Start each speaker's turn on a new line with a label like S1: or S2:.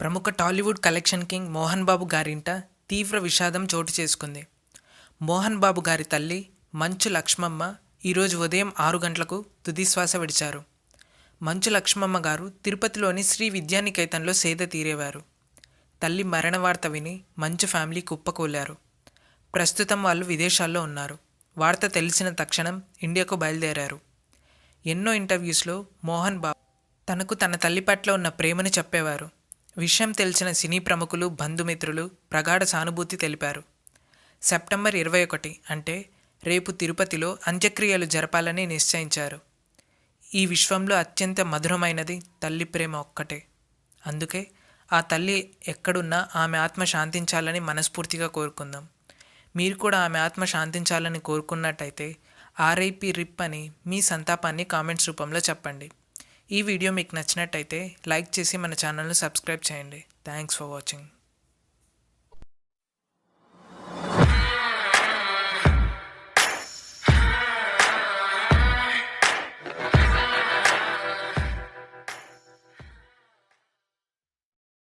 S1: ప్రముఖ Tollywood collection king Mohan Babu గారింట తీవ్ర విషాదం చోటు చేసుకుంది. మోహన్ బాబు గారి తల్లి మంచు లక్ష్మమ్మ ఈరోజు ఉదయం ఆరు గంటలకు తుదిశ్వాస విడిచారు. మంచు లక్ష్మమ్మ గారు తిరుపతిలోని శ్రీ విద్యానికేతన్లో సేద తీరేవారు. తల్లి మరణ వార్త విని మంచు ఫ్యామిలీ కుప్పకూలారు. ప్రస్తుతం వాళ్ళు విదేశాల్లో ఉన్నారు. వార్త తెలిసిన తక్షణం ఇండియాకు బయలుదేరారు. ఎన్నో ఇంటర్వ్యూస్లో మోహన్ బాబు తనకు తన తల్లి పట్ల ఉన్న ప్రేమను చెప్పేవారు. విషయం తెలిసిన సినీ ప్రముఖులు బంధుమిత్రులు ప్రగాఢ సానుభూతి తెలిపారు. సెప్టెంబర్ ఇరవై ఒకటి అంటే రేపు తిరుపతిలో అంత్యక్రియలు జరపాలని నిశ్చయించారు. ఈ విశ్వంలో అత్యంత మధురమైనది తల్లి ప్రేమ ఒక్కటే. అందుకే ఆ తల్లి ఎక్కడున్నా ఆమె ఆత్మ శాంతించాలని మనస్ఫూర్తిగా కోరుకుందాం. మీరు కూడా ఆమె ఆత్మ శాంతించాలని కోరుకున్నట్టయితే ఆర్ఐపి రిప్ అని మీ సంతాపాన్ని కామెంట్స్ రూపంలో చెప్పండి. ఈ వీడియో మీకు నచ్చినట్టయితే లైక్ చేసి మన ఛానల్ను సబ్స్క్రైబ్ చేయండి. Thanks for watching